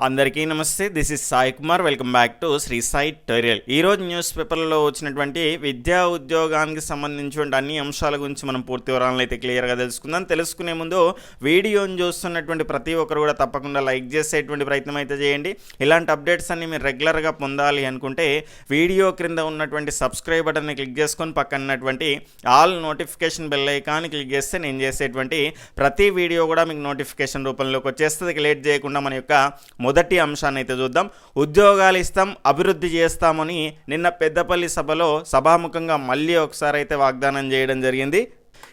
అందరికీ నమస్తే this is Sai Kumar. Welcome back to Shri Sai tutorial ఈరోజు news పేపర్లో వచ్చినటువంటి విద్యా ఉద్యోగానికి సంబంధించినటువంటి అన్ని అంశాల గురించి మనం పూర్తి వివరాలను అయితే క్లియర్గా తెలుసుకుందాం. తెలుసుకునే ముందు వీడియోని చూస్తున్నటువంటి ప్రతి ఒక్కరు కూడా తప్పకుండా లైక్ చేసేటువంటి ప్రయత్నం అయితే చేయండి. ఇలాంటి అప్డేట్స్ అన్ని మీరు రెగ్యులర్గా పొందాలి అనుకుంటే వీడియో క్రింద ఉన్నటువంటి సబ్స్క్రైబ్ బటన్ని క్లిక్ చేసుకొని పక్కనటువంటి all notification bell icon click చేస్తే నేను చేసేటువంటి ప్రతి వీడియో కూడా మీకు నోటిఫికేషన్ రూపంలోకి వచ్చేస్తుంది. లేట్ చేయకుండా మన యొక్క మొదటి అంశాన్ని అయితే చూద్దాం. ఉద్యోగాలు ఇస్తాం అభివృద్ధి చేస్తామని నిన్న పెద్దపల్లి సభలో సభాముఖంగా మళ్ళీ ఒకసారి అయితే వాగ్దానం చేయడం జరిగింది.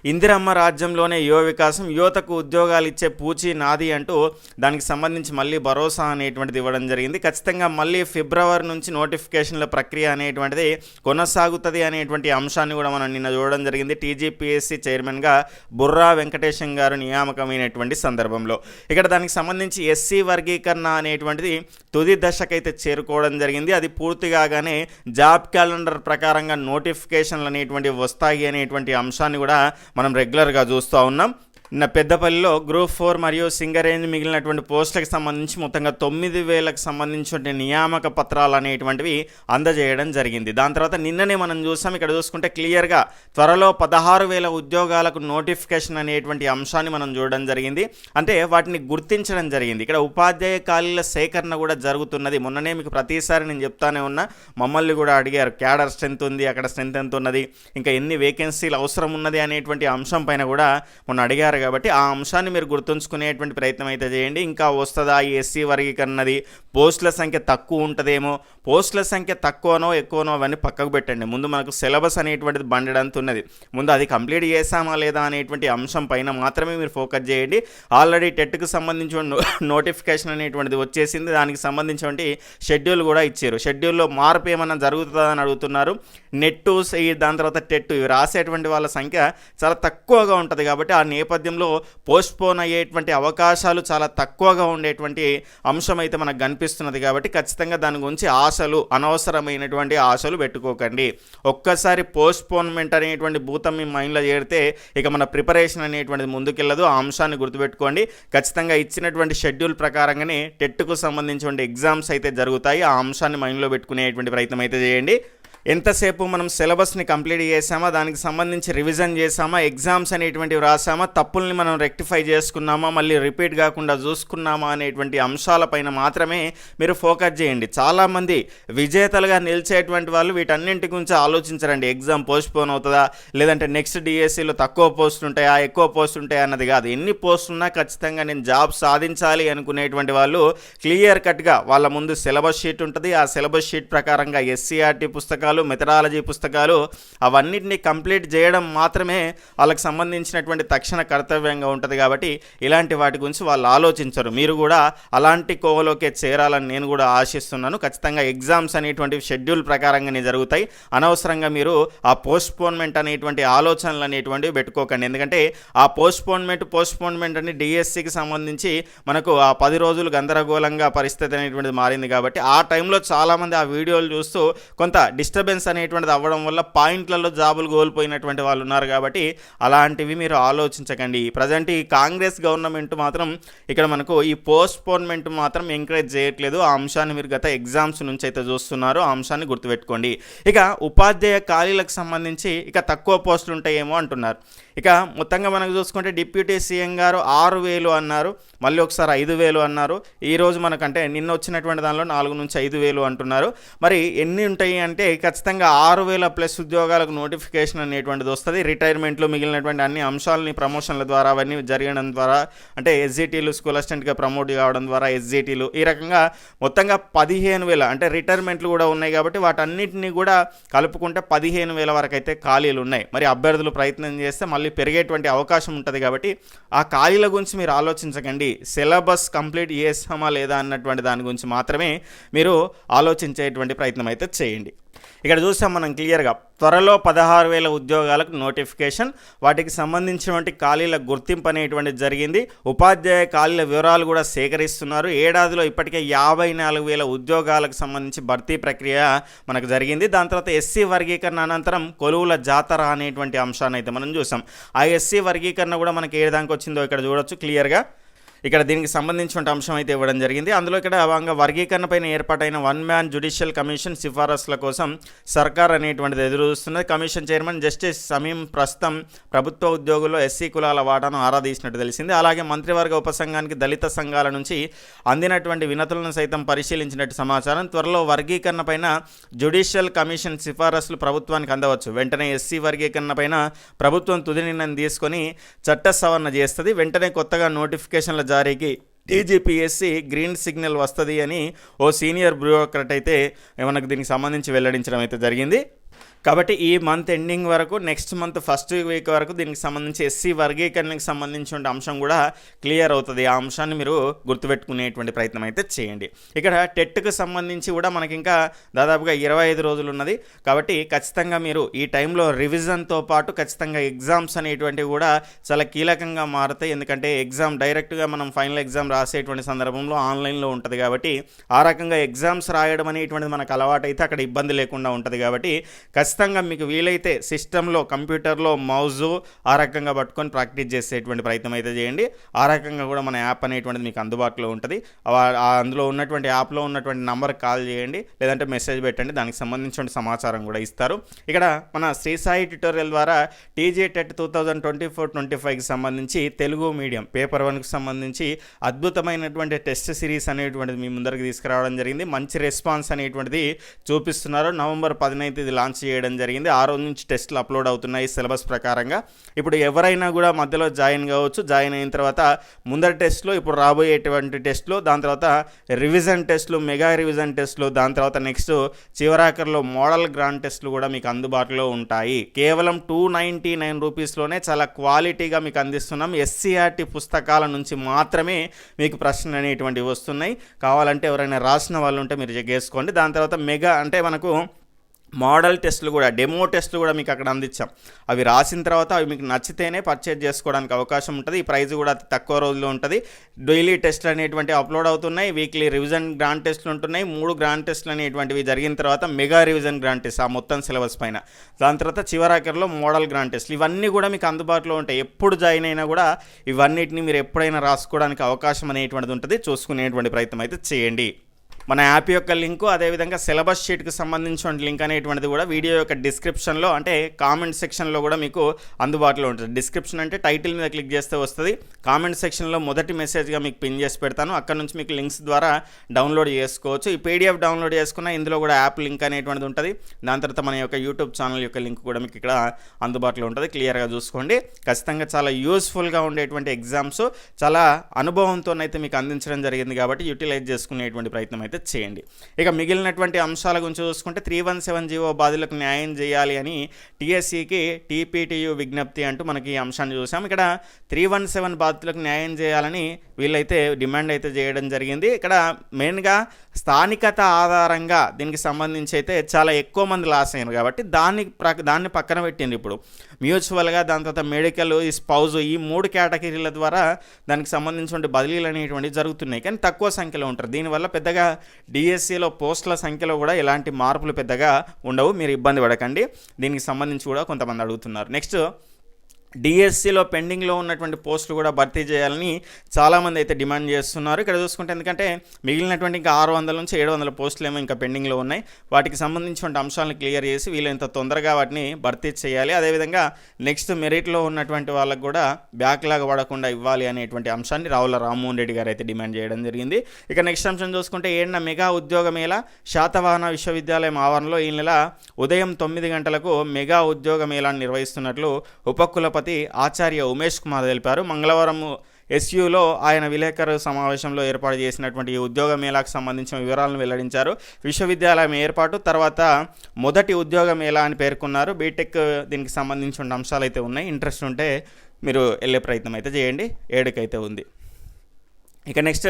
ఇందిరమ్మ రాజ్యంలోనే యువ వికాసం యువతకు ఉద్యోగాలు ఇచ్చే పూచి నాది అంటూ దానికి సంబంధించి మళ్ళీ భరోసా అనేటువంటిది ఇవ్వడం జరిగింది. ఖచ్చితంగా మళ్ళీ ఫిబ్రవరి నుంచి నోటిఫికేషన్ల ప్రక్రియ అనేటువంటిది కొనసాగుతుంది అనేటువంటి అంశాన్ని కూడా మనం నిన్న చూడడం జరిగింది. టీజీపీఎస్సీ చైర్మన్గా బుర్రా వెంకటేశం గారు నియామకమైనటువంటి సందర్భంలో. ఇక్కడ దానికి సంబంధించి ఎస్సీ వర్గీకరణ అనేటువంటిది తుది దశకైతే చేరుకోవడం జరిగింది. అది పూర్తి కాగానే జాబ్ క్యాలెండర్ ప్రకారంగా నోటిఫికేషన్లు అనేటువంటి వస్తాయి అనేటువంటి అంశాన్ని కూడా మనం రెగ్యులర్గా చూస్తూ ఉన్నాం. నా పెద్దపల్లిలో గ్రూప్ ఫోర్ మరియు సింగరేంజ్ మిగిలినటువంటి పోస్టులకు సంబంధించి మొత్తంగా తొమ్మిది వేలకు సంబంధించిన నియామక పత్రాలు అనేటువంటివి అందజేయడం జరిగింది. దాని తర్వాత నిన్ననే మనం చూసాం ఇక్కడ చూసుకుంటే క్లియర్గా త్వరలో పదహారు వేల ఉద్యోగాలకు నోటిఫికేషన్ అనేటువంటి అంశాన్ని మనం చూడడం జరిగింది. అంటే వాటిని గుర్తించడం జరిగింది. ఇక్కడ ఉపాధ్యాయ ఖాళీల సేకరణ కూడా జరుగుతున్నది. మొన్ననే మీకు ప్రతిసారి నేను చెప్తానే ఉన్నా మమ్మల్ని కూడా అడిగారు క్యాడర్ స్ట్రెంత్ ఉంది అక్కడ స్ట్రెంత్ ఎంత ఉన్నది ఇంకా ఎన్ని వేకెన్సీలు అవసరం ఉన్నది అనేటువంటి అంశం పైన కూడా మొన్న అడిగారు. కాబట్టి ఆ అంశాన్ని మీరు గుర్తుంచుకునేటువంటి ప్రయత్నం అయితే చేయండి. ఇంకా వస్తుందా ఈ ఎస్సీ వర్గీకరణది? పోస్టుల సంఖ్య తక్కువ ఉంటుందేమో? పోస్టుల సంఖ్య తక్కువనో ఎక్కువనో అవన్నీ పక్కకు పెట్టండి. ముందు మనకు సిలబస్ అనేటువంటిది బండడంత ఉన్నది ముందు అది కంప్లీట్ చేసామా లేదా అనేటువంటి అంశం పైన మాత్రమే మీరు ఫోకస్ చేయండి. ఆల్రెడీ టెట్కు సంబంధించిన నోటిఫికేషన్ అనేటువంటిది వచ్చేసింది. దానికి సంబంధించినటువంటి షెడ్యూల్ కూడా ఇచ్చారు. షెడ్యూల్లో మార్పు ఏమైనా జరుగుతుందా అని అడుగుతున్నారు. నెట్టు దాని తర్వాత టెట్ ఇవి రాసేటువంటి వాళ్ళ సంఖ్య చాలా తక్కువగా ఉంటుంది కాబట్టి ఆ నేపథ్యం నేపథ్యంలో పోస్ట్పోన్ అయ్యేటువంటి అవకాశాలు చాలా తక్కువగా ఉండేటువంటి అంశం అయితే మనకు కనిపిస్తున్నది కాబట్టి ఖచ్చితంగా దాని గురించి ఆశలు అనవసరమైనటువంటి ఆశలు పెట్టుకోకండి. ఒక్కసారి పోస్ట్పోన్మెంట్ అనేటువంటి భూతం మీ మైండ్లో చేరితే ఇక మన ప్రిపరేషన్ అనేటువంటిది ముందుకెళ్ళదు. ఆ అంశాన్ని గుర్తుపెట్టుకోండి. ఖచ్చితంగా ఇచ్చినటువంటి షెడ్యూల్ ప్రకారంగానే టెట్కు సంబంధించిన ఎగ్జామ్స్ అయితే జరుగుతాయి. ఆ అంశాన్ని మైండ్లో పెట్టుకునేటువంటి ప్రయత్నం అయితే చేయండి. ఎంతసేపు మనం సిలబస్ని కంప్లీట్ చేసామా దానికి సంబంధించి రివిజన్ చేసామా ఎగ్జామ్స్ అనేటువంటివి రాసామా తప్పుల్ని మనం రెక్టిఫై చేసుకున్నామా మళ్ళీ రిపీట్ కాకుండా చూసుకున్నామా అనేటువంటి అంశాలపైన మాత్రమే మీరు ఫోకస్ చేయండి. చాలామంది విజేతలుగా నిలిచేటువంటి వాళ్ళు వీటన్నింటి గురించి ఆలోచించరండి. ఎగ్జామ్ పోస్ట్ పోన్ అవుతుందా లేదంటే నెక్స్ట్ డిఎస్సిలో తక్కువ పోస్ట్ ఉంటాయా ఎక్కువ పోస్ట్ ఉంటాయా అన్నది కాదు. ఎన్ని పోస్ట్ ఉన్నా ఖచ్చితంగా నేను జాబ్ సాధించాలి అనుకునేటువంటి వాళ్ళు క్లియర్ కట్గా వాళ్ళ ముందు సిలబస్ షీట్ ఉంటుంది. ఆ సిలబస్ షీట్ ప్రకారంగా ఎస్సీఆర్టీ పుస్తకాలు పుస్తకాలు మెథడాలజీ పుస్తకాలు అవన్నిటిని కంప్లీట్ చేయడం మాత్రమే వాళ్ళకి సంబంధించినటువంటి తక్షణ కర్తవ్యంగా ఉంటుంది కాబట్టి ఇలాంటి వాటి గురించి వాళ్ళు ఆలోచించరు. మీరు కూడా అలాంటి కోవలోకే చేరాలని నేను కూడా ఆశిస్తున్నాను. ఖచ్చితంగా ఎగ్జామ్స్ అనేటువంటి షెడ్యూల్ ప్రకారంగానే జరుగుతాయి. అనవసరంగా మీరు ఆ పోస్ట్పోన్మెంట్ అనేటువంటి ఆలోచనలు అనేటువంటివి పెట్టుకోకండి. ఎందుకంటే ఆ పోస్ట్పోన్మెంట్ పోస్ట్పోన్మెంట్ అని డిఎస్సికి సంబంధించి మనకు ఆ పది రోజులు గందరగోళంగా పరిస్థితి అనేటువంటిది మారింది కాబట్టి ఆ టైంలో చాలామంది ఆ వీడియోలు చూస్తూ కొంత డిస్టర్బ్ డిస్టర్బెన్స్ అనేటువంటిది అవ్వడం వల్ల పాయింట్లలో జాబులు కోల్పోయినటువంటి వాళ్ళు ఉన్నారు కాబట్టి అలాంటివి మీరు ఆలోచించకండి. ప్రజెంట్ ఈ కాంగ్రెస్ గవర్నమెంట్ మాత్రం ఇక్కడ మనకు ఈ పోస్ట్పోన్మెంట్ మాత్రం ఎంకరేజ్ చేయట్లేదు. ఆ అంశాన్ని మీరు గత ఎగ్జామ్స్ నుంచి అయితే చూస్తున్నారు. ఆ అంశాన్ని గుర్తుపెట్టుకోండి. ఇక ఉపాధ్యాయ ఖాళీలకు సంబంధించి ఇక తక్కువ పోస్టులు ఉంటాయేమో అంటున్నారు. ఇక మొత్తంగా మనకు చూసుకుంటే డిప్యూటీ సీఎం గారు ఆరు వేలు అన్నారు మళ్ళీ ఒకసారి ఐదు వేలు అన్నారు. ఈరోజు మనకంటే నిన్న వచ్చినటువంటి దానిలో నాలుగు నుంచి ఐదు వేలు అంటున్నారు. మరి ఎన్ని ఉంటాయి అంటే ఖచ్చితంగా ఆరు వేల ప్లస్ ఉద్యోగాలకు నోటిఫికేషన్ అనేటువంటిది వస్తుంది. రిటైర్మెంట్లు మిగిలినటువంటి అన్ని అంశాలని ప్రమోషన్ల ద్వారా అవన్నీ జరగడం ద్వారా అంటే ఎస్జిటీలు స్కూల్ అసిస్టెంట్గా ప్రమోట్ కావడం ద్వారా ఎస్జిటీలు ఈ రకంగా మొత్తంగా పదిహేను వేల అంటే రిటైర్మెంట్లు కూడా ఉన్నాయి కాబట్టి వాటన్నిటిని కూడా కలుపుకుంటే పదిహేను వేల వరకు అయితే ఖాళీలు ఉన్నాయి. మరి అభ్యర్థులు ప్రయత్నం చేస్తే మళ్ళీ పెరిగేటువంటి అవకాశం ఉంటుంది కాబట్టి ఆ ఖాళీల గురించి మీరు ఆలోచించకండి. సిలబస్ కంప్లీట్ చేస్తామా లేదా అన్నటువంటి దాని గురించి మాత్రమే మీరు ఆలోచించేటువంటి ప్రయత్నం అయితే చేయండి. ఇక్కడ చూసాం మనం క్లియర్గా. త్వరలో పదహారు వేల ఉద్యోగాలకు నోటిఫికేషన్ వాటికి సంబంధించినటువంటి ఖాళీల గుర్తింపు అనేటువంటిది జరిగింది. ఉపాధ్యాయ ఖాళీల వివరాలు కూడా సేకరిస్తున్నారు. ఏడాదిలో ఇప్పటికే యాభై నాలుగు వేల ఉద్యోగాలకు సంబంధించి భర్తీ ప్రక్రియ మనకు జరిగింది. దాని తర్వాత ఎస్సీ వర్గీకరణ అనంతరం కొలువుల జాతర అనేటువంటి అంశాన్ని అయితే మనం చూసాం. ఆ ఎస్సీ వర్గీకరణ కూడా మనకి ఏ దానికి వచ్చిందో ఇక్కడ చూడొచ్చు క్లియర్గా. ఇక్కడ దీనికి సంబంధించిన అంశం అయితే ఇవ్వడం జరిగింది. అందులో ఇక్కడ భాగంగా వర్గీకరణ పైన ఏర్పాటైన వన్ మ్యాన్ జుడిషియల్ కమిషన్ సిఫారసుల కోసం సర్కార్ అనేటువంటిది ఎదురు చూస్తున్నది కమిషన్ చైర్మన్ జస్టిస్ సమీం ప్రస్తుతం ప్రభుత్వ ఉద్యోగుల్లో ఎస్సీ కులాల వాటాను ఆరాధించినట్టు తెలిసింది. అలాగే మంత్రివర్గ ఉపసంఘానికి దళిత సంఘాల నుంచి అందినటువంటి వినతులను సైతం పరిశీలించినట్టు సమాచారం. త్వరలో వర్గీకరణ పైన జుడిషియల్ కమిషన్ సిఫారసులు ప్రభుత్వానికి అందవచ్చు. వెంటనే ఎస్సీ వర్గీకరణ పైన ప్రభుత్వం తుది నిర్ణయం తీసుకొని చట్ట సవరణ చేస్తుంది. వెంటనే కొత్తగా నోటిఫికేషన్ల జారీకి టీజీపీఎస్సీ గ్రీన్ సిగ్నల్ వస్తుంది అని ఓ సీనియర్ బ్యూరోక్రట్ అయితే మనకు దీనికి సంబంధించి వెల్లడించడం అయితే జరిగింది. కాబట్టి ఈ మంత్ ఎండింగ్ వరకు నెక్స్ట్ మంత్ ఫస్ట్ వీక్ వరకు దీనికి సంబంధించి ఎస్సీ వర్గీకరణకు సంబంధించిన అంశం కూడా క్లియర్ అవుతుంది. ఆ అంశాన్ని మీరు గుర్తుపెట్టుకునేటువంటి ప్రయత్నం అయితే చేయండి. ఇక్కడ టెట్కు సంబంధించి కూడా మనకి ఇంకా దాదాపుగా ఇరవై ఐదు రోజులు ఉన్నది. కాబట్టి ఖచ్చితంగా మీరు ఈ టైంలో రివిజన్తో పాటు ఖచ్చితంగా ఎగ్జామ్స్ అనేటువంటివి కూడా చాలా కీలకంగా మారుతాయి. ఎందుకంటే ఎగ్జామ్ డైరెక్ట్గా మనం ఫైనల్ ఎగ్జామ్ రాసేటువంటి సందర్భంలో ఆన్లైన్లో ఉంటుంది కాబట్టి ఆ రకంగా ఎగ్జామ్స్ రాయడం అనేటువంటిది మనకు అలవాటు అయితే అక్కడ ఇబ్బంది లేకుండా ఉంటుంది కాబట్టి ఖచ్చితంగా ఖచ్చితంగా మీకు వీలైతే సిస్టంలో కంప్యూటర్లో మౌజు ఆ రకంగా పట్టుకొని ప్రాక్టీస్ చేసేటువంటి ప్రయత్నం అయితే చేయండి. ఆ రకంగా కూడా మన యాప్ అనేటువంటిది మీకు అందుబాటులో ఉంటుంది. అందులో ఉన్నటువంటి యాప్లో ఉన్నటువంటి నంబర్ కాల్ చేయండి. లేదంటే మెసేజ్ పెట్టండి. దానికి సంబంధించిన సమాచారం కూడా ఇస్తారు. ఇక్కడ మన శ్రీ సాయి ట్యూటోరియల్ ద్వారా TG TET two thousand twenty four twenty ఫైవ్కి సంబంధించి తెలుగు మీడియం పేపర్ వన్కి సంబంధించి అద్భుతమైనటువంటి టెస్ట్ సిరీస్ అనేటువంటిది మీ ముందరికి తీసుకురావడం జరిగింది. మంచి రెస్పాన్స్ అనేటువంటిది చూపిస్తున్నారు. నవంబర్ పదినైదు ఇది లాంచ్ చేయడం జరిగింది. ఆ రోజు నుంచి టెస్ట్లు అప్లోడ్ అవుతున్నాయి సిలబస్ ప్రకారంగా. ఇప్పుడు ఎవరైనా కూడా మధ్యలో జాయిన్ కావచ్చు. జాయిన్ అయిన తర్వాత ముందర టెస్ట్లో ఇప్పుడు రాబోయేటువంటి టెస్ట్లు దాని తర్వాత రివిజన్ టెస్ట్లు మెగా రివిజన్ టెస్ట్లు దాని తర్వాత నెక్స్ట్ చివరాఖరిలో మోడల్ గ్రాండ్ టెస్ట్లు కూడా మీకు అందుబాటులో ఉంటాయి. కేవలం టూ నైంటీ నైన్ రూపీస్లోనే చాలా క్వాలిటీగా మీకు అందిస్తున్నాం. ఎస్సీఆర్టీ పుస్తకాల నుంచి మాత్రమే మీకు ప్రశ్నలు అనేటువంటివి వస్తున్నాయి. కావాలంటే ఎవరైనా రాసిన వాళ్ళు ఉంటే మీరు చెక్ చేసుకోండి. దాని తర్వాత మెగా అంటే మనకు మోడల్ టెస్ట్లు కూడా డెమో టెస్ట్లు కూడా మీకు అక్కడ అందించాం. అవి రాసిన తర్వాత అవి మీకు నచ్చితేనే పర్చేజ్ చేసుకోవడానికి అవకాశం ఉంటుంది. ఈ ప్రైస్ కూడా అతి తక్కువ రోజుల్లో ఉంటుంది. డైలీ టెస్ట్లు అనేటువంటి అప్లోడ్ అవుతున్నాయి. వీక్లీ రివిజన్ గ్రాండ్ టెస్ట్లు ఉంటున్నాయి. మూడు గ్రాండ్ టెస్ట్లు అనేటువంటివి జరిగిన తర్వాత మెగా రివిజన్ గ్రాండ్ టెస్ట్ ఆ మొత్తం సిలబస్ పైన. దాని తర్వాత చివరాఖరిలో మోడల్ గ్రాండ్ టెస్ట్లు ఇవన్నీ కూడా మీకు అందుబాటులో ఉంటాయి. ఎప్పుడు జాయిన్ అయినా కూడా ఇవన్నిటిని మీరు ఎప్పుడైనా రాసుకోవడానికి అవకాశం అనేటువంటిది ఉంటుంది. చూసుకునేటువంటి ప్రయత్నం అయితే చేయండి. మన యాప్ యొక్క లింకు అదేవిధంగా సిలబస్ షీట్కి సంబంధించిన లింక్ అనేటువంటిది కూడా వీడియో యొక్క డిస్క్రిప్షన్లో అంటే కామెంట్ సెక్షన్లో కూడా మీకు అందుబాటులో ఉంటుంది. డిస్క్రిప్షన్ అంటే టైటిల్ మీద క్లిక్ చేస్తే వస్తుంది. కామెంట్ సెక్షన్లో మొదటి మెసేజ్గా మీకు పిన్ చేసి పెడతాను. అక్కడ నుంచి మీకు లింక్స్ ద్వారా డౌన్లోడ్ చేసుకోవచ్చు. ఈ పీడిఎఫ్ డౌన్లోడ్ చేసుకున్న ఇందులో కూడా యాప్ లింక్ అనేటువంటిది ఉంటుంది. దాని తర్వాత మన యొక్క యూట్యూబ్ ఛానల్ యొక్క లింక్ కూడా మీకు ఇక్కడ అందుబాటులో ఉంటుంది. క్లియర్గా చూసుకోండి. ఖచ్చితంగా చాలా యూస్ఫుల్గా ఉండేటువంటి ఎగ్జామ్స్ చాలా అనుభవంతోనైతే మీకు అందించడం జరిగింది కాబట్టి యూటిలైజ్ చేసుకునేటువంటి ప్రయత్నం అయితే చేయండి. ఇక మిగిలినటువంటి అంశాల గురించి చూసుకుంటే త్రీ వన్ సెవెన్ జీవో బాధితులకు న్యాయం చేయాలి అని టీఎస్సీకి టీపీటీయు విజ్ఞప్తి అంటూ మనకి ఈ అంశాన్ని చూసాం. ఇక్కడ త్రీ వన్ సెవెన్ బాధితులకు న్యాయం చేయాలని వీళ్ళైతే డిమాండ్ అయితే చేయడం జరిగింది. ఇక్కడ మెయిన్గా స్థానికత ఆధారంగా దీనికి సంబంధించి అయితే చాలా ఎక్కువ మంది లాస్ అయ్యారు కాబట్టి దాన్ని ప్రక దాన్ని పక్కన పెట్టింది ఇప్పుడు. మ్యూచువల్గా దాని తర్వాత మెడికల్ ఈ స్పౌజ్ ఈ మూడు కేటగిరీల ద్వారా దానికి సంబంధించిన బదిలీలు అనేటువంటివి జరుగుతున్నాయి. కానీ తక్కువ సంఖ్యలో ఉంటారు. దీనివల్ల పెద్దగా డిఎస్సిలో పోస్టుల సంఖ్యలో కూడా ఎలాంటి మార్పులు పెద్దగా ఉండవు. మీరు ఇబ్బంది పడకండి. దీనికి సంబంధించి కూడా కొంతమంది అడుగుతున్నారు. నెక్స్ట్ డిఎస్సిలో పెండింగ్లో ఉన్నటువంటి పోస్టులు కూడా భర్తీ చేయాలని చాలామంది అయితే డిమాండ్ చేస్తున్నారు. ఇక్కడ చూసుకుంటే ఎందుకంటే మిగిలినటువంటి ఇంకా ఆరు వందల నుంచి ఏడు వందల పోస్టులు ఏమో ఇంకా పెండింగ్లో ఉన్నాయి. వాటికి సంబంధించిన అంశాలను క్లియర్ చేసి వీలైనంత తొందరగా వాటిని భర్తీ చేయాలి. అదేవిధంగా నెక్స్ట్ మెరిట్లో ఉన్నటువంటి వాళ్ళకు కూడా బ్యాక్లాగ్ పడకుండా ఇవ్వాలి అనేటువంటి అంశాన్ని రావుల రామ్మోహన్ రెడ్డి గారు అయితే డిమాండ్ చేయడం జరిగింది. ఇక నెక్స్ట్ అంశం చూసుకుంటే ఏడున మెగా ఉద్యోగ మేళ శాతవాహన విశ్వవిద్యాలయం ఆవరణలో ఈ నెల ఉదయం తొమ్మిది గంటలకు మెగా ఉద్యోగ మేళాన్ని నిర్వహిస్తున్నట్లు ఉపకులపతి ఆచార్య ఉమేష్ కుమార్ తెలిపారు. మంగళవారం ఎస్యూలో ఆయన విలేకరు సమావేశంలో ఏర్పాటు చేసినటువంటి ఉద్యోగ మేళాకు సంబంధించిన వివరాలను వెల్లడించారు. విశ్వవిద్యాలయం ఏర్పాటు తర్వాత మొదటి ఉద్యోగ మేళా అని పేర్కొన్నారు. బీటెక్ దీనికి సంబంధించిన అంశాలు అయితే ఉన్నాయి. ఇంట్రెస్ట్ ఉంటే మీరు వెళ్ళే ప్రయత్నం అయితే చేయండి. ఏడుకైతే ఉంది. ఇక నెక్స్ట్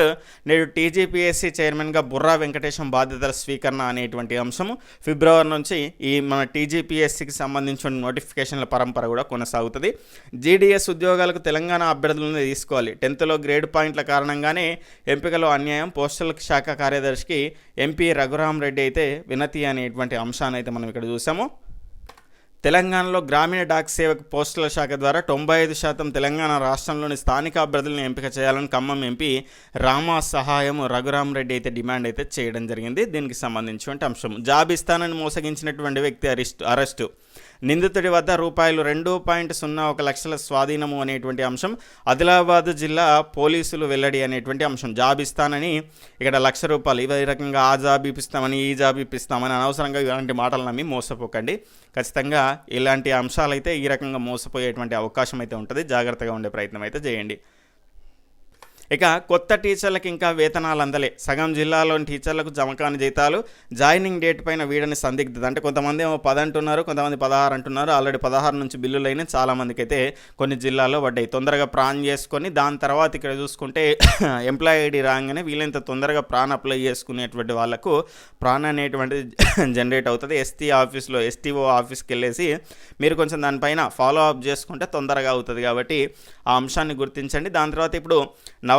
నేడు టీజీపీఎస్సీ చైర్మన్గా బుర్రా వెంకటేశం బాధ్యతల స్వీకరణ అనేటువంటి అంశము. ఫిబ్రవరి నుంచి ఈ మన టీజీపీఎస్సీకి సంబంధించిన నోటిఫికేషన్ల పరంపర కూడా కొనసాగుతుంది. జీడీఎస్ ఉద్యోగాలకు తెలంగాణ అభ్యర్థులను తీసుకోవాలి. టెన్త్లో గ్రేడ్ పాయింట్ల కారణంగానే ఎంపికలో అన్యాయం. పోస్టల్ శాఖ కార్యదర్శికి ఎంపీ రఘురామ్ రెడ్డి అయితే వినతి అనేటువంటి అంశాన్ని అయితే మనం ఇక్కడ చూసాము. తెలంగాణలో గ్రామీణ డాక్ సేవకు పోస్టుల శాఖ ద్వారా తొంభై ఐదు శాతం తెలంగాణ రాష్ట్రంలోని స్థానిక అభ్యర్థులను ఎంపిక చేయాలని ఖమ్మం ఎంపీ రామా సహాయం రఘురామ్ రెడ్డి అయితే డిమాండ్ అయితే చేయడం జరిగింది. దీనికి సంబంధించినటువంటి అంశం. జాబిస్తానని మోసగించినటువంటి వ్యక్తి అరెస్టు అరెస్టు. నిందితుడి వద్ద రూపాయలు రెండు పాయింట్ సున్నా ఒక లక్షల స్వాధీనము అనేటువంటి అంశం ఆదిలాబాద్ జిల్లా పోలీసులు వెల్లడి అనేటువంటి అంశం. జాబ్ ఇస్తానని ఇక్కడ లక్ష రూపాయలు ఇవే రకంగా ఆ జాబ్ ఇప్పిస్తామని ఈ జాబ్ ఇప్పిస్తామని అనవసరంగా ఇలాంటి మాటలు నమ్మి మోసపోకండి. ఖచ్చితంగా ఇలాంటి అంశాలు అయితే ఈ రకంగా మోసపోయేటువంటి అవకాశం అయితే ఉంటుంది. జాగ్రత్తగా ఉండే ప్రయత్నం అయితే చేయండి. ఇక కొత్త టీచర్లకు ఇంకా వేతనాలు అందలే. సగం జిల్లాలోని టీచర్లకు జమకాని జీతాలు జాయినింగ్ డేట్ పైన వీడని సందిగ్ధత. అంటే కొంతమంది ఏమో పది అంటున్నారు కొంతమంది పదహారు అంటున్నారు. ఆల్రెడీ పదహారు నుంచి బిల్లులైన చాలామందికి అయితే కొన్ని జిల్లాల్లో పడ్డాయి. తొందరగా ప్రాన్ చేసుకొని దాని తర్వాత ఇక్కడ చూసుకుంటే ఎంప్లాయీ ఐడి రాగానే వీళ్ళంత తొందరగా ప్రాన్ అప్లై చేసుకునేటువంటి వాళ్ళకు ప్రాన్ అనేటువంటిది జనరేట్ అవుతుంది. ఎస్టీ ఆఫీస్లో ఎస్టీఓ ఆఫీస్కి వెళ్ళేసి మీరు కొంచెం దానిపైన ఫాలో అప్ చేసుకుంటే తొందరగా అవుతుంది. కాబట్టి ఆ అంశాన్ని గుర్తించండి. దాని తర్వాత ఇప్పుడు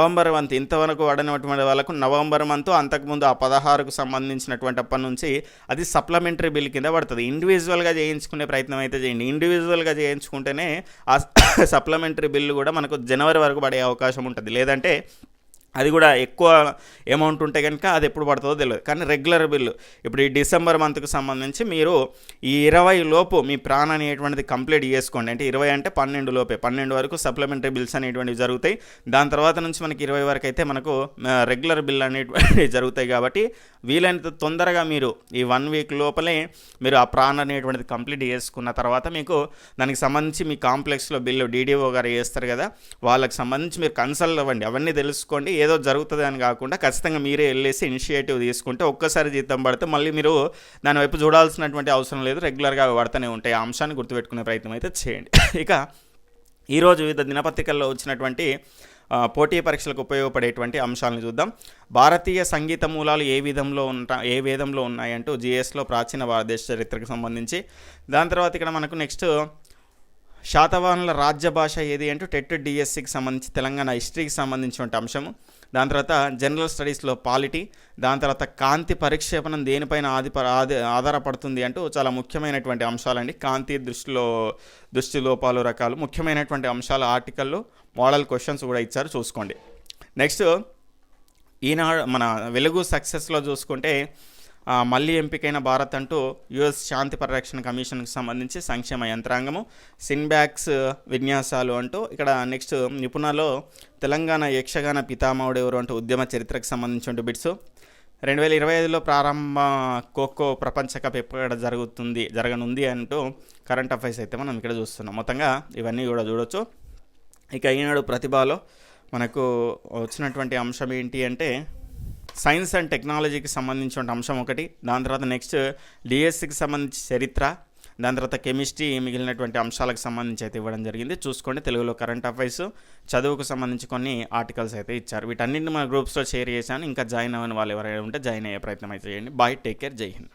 నవంబర్ మంత్ ఇంతవరకు వాడినటువంటి వాళ్ళకు నవంబర్ మంత్ అంతకుముందు ఆ పదహారుకు సంబంధించినటువంటి అప్పటి నుంచి అది సప్లిమెంటరీ బిల్ కింద పడుతుంది. ఇండివిజువల్గా చేయించుకునే ప్రయత్నం అయితే చేయండి. ఇండివిజువల్గా చేయించుకుంటేనే ఆ సప్లిమెంటరీ బిల్లు కూడా మనకు జనవరి వరకు పడే అవకాశం ఉంటుంది. లేదంటే అది కూడా ఎక్కువ అమౌంట్ ఉంటే కనుక అది ఎప్పుడు పడుతుందో తెలియదు కానీ రెగ్యులర్ బిల్లు ఇప్పుడు ఈ డిసెంబర్ మంత్కి సంబంధించి మీరు ఈ ఇరవై లోపు మీ ప్రాణ అనేటువంటిది కంప్లీట్ చేసుకోండి. అంటే ఇరవై అంటే పన్నెండు లోపే. పన్నెండు వరకు సప్లిమెంటరీ బిల్స్ అనేటువంటివి జరుగుతాయి. దాని తర్వాత నుంచి మనకి ఇరవై వరకు అయితే మనకు రెగ్యులర్ బిల్ అనేటువంటివి జరుగుతాయి కాబట్టి వీలైనంత తొందరగా మీరు ఈ వన్ వీక్ లోపలే మీరు ఆ ప్రాణ అనేటువంటిది కంప్లీట్ చేసుకున్న తర్వాత మీకు దానికి సంబంధించి మీ కాంప్లెక్స్లో బిల్లు డీడీఓ గారు చేస్తారు కదా వాళ్ళకి సంబంధించి మీరు కన్సల్ట్ అవ్వండి. అవన్నీ తెలుసుకోండి. ఏదో జరుగుతుంది అని కాకుండా ఖచ్చితంగా మీరే వెళ్ళేసి ఇనిషియేటివ్ తీసుకుంటే ఒక్కసారి జీతం పడితే మళ్ళీ మీరు దాని వైపు చూడాల్సినటువంటి అవసరం లేదు. రెగ్యులర్గా పడుతూనే ఉంటాయి. ఆ అంశాన్ని గుర్తుపెట్టుకునే ప్రయత్నం అయితే చేయండి. ఇక ఈరోజు వివిధ దినపత్రికల్లో వచ్చినటువంటి పోటీ పరీక్షలకు ఉపయోగపడేటువంటి అంశాలను చూద్దాం. భారతీయ సంగీత మూలాలు ఏ విధంలో ఉంటా ఏ వేదంలో ఉన్నాయంటూ జిఎస్లో ప్రాచీన భారతదేశ చరిత్రకు సంబంధించి. దాని తర్వాత ఇక్కడ మనకు నెక్స్ట్ శాతవాహనుల రాజ్య భాష ఏది అంటూ టెట్ డిఎస్సికి సంబంధించి తెలంగాణ హిస్టరీకి సంబంధించిన అంశము. దాని తర్వాత జనరల్ స్టడీస్లో పాలిటీ దాని తర్వాత కాంతి పరిక్షేపణం దేనిపైన ఆది ఆది ఆధారపడుతుంది అంటూ చాలా ముఖ్యమైనటువంటి అంశాలండి. కాంతి దృష్టిలో దృష్టి లోపాలు రకాలు. ముఖ్యమైనటువంటి అంశాలు ఆర్టికల్లో మోడల్ క్వశ్చన్స్ కూడా ఇచ్చారు. చూసుకోండి. నెక్స్ట్ ఈనాడు మన వెలుగు సక్సెస్లో చూసుకుంటే మళ్ళీ ఎంపికైన భారత్ అంటూ యుఎస్ శాంతి పరిరక్షణ కమిషన్కి సంబంధించి సంక్షేమ యంత్రాంగము సిన్బ్యాక్స్ విన్యాసాలు అంటూ ఇక్కడ నెక్స్ట్ నిపుణలో తెలంగాణ యక్షగాన పితామహుడు ఎవరు అంటూ ఉద్యమ చరిత్రకు సంబంధించిన బిట్స్. రెండు వేల ఇరవై ఐదులో ప్రారంభ ఖోఖో ప్రపంచ కప్ ఎక్కడ జరుగుతుంది జరగనుంది అంటూ కరెంట్ అఫైర్స్ అయితే మనం ఇక్కడ చూస్తున్నాం. మొత్తంగా ఇవన్నీ కూడా చూడొచ్చు. ఇక ఈనాడు ప్రతిభలో మనకు వచ్చినటువంటి అంశం ఏంటి అంటే సైన్స్ అండ్ టెక్నాలజీకి సంబంధించిన అంశం ఒకటి. దాని తర్వాత నెక్స్ట్ డిఎస్సికి సంబంధించి చరిత్ర. దాని తర్వాత కెమిస్ట్రీ మిగిలినటువంటి అంశాలకు సంబంధించి అయితే ఇవ్వడం జరిగింది. చూసుకోండి తెలుగులో కరెంట్ అఫైర్స్ చదువుకు సంబంధించి కొన్ని ఆర్టికల్స్ అయితే ఇచ్చారు. వీటన్నింటిని మన గ్రూప్స్లో షేర్ చేశాను. ఇంకా జాయిన్ అవ్వని వాళ్ళు ఎవరైనా ఉంటే జాయిన్ అయ్యే ప్రయత్నం అయితే చేయండి. బాయ్ టేక్ కేర్ జై హింద్.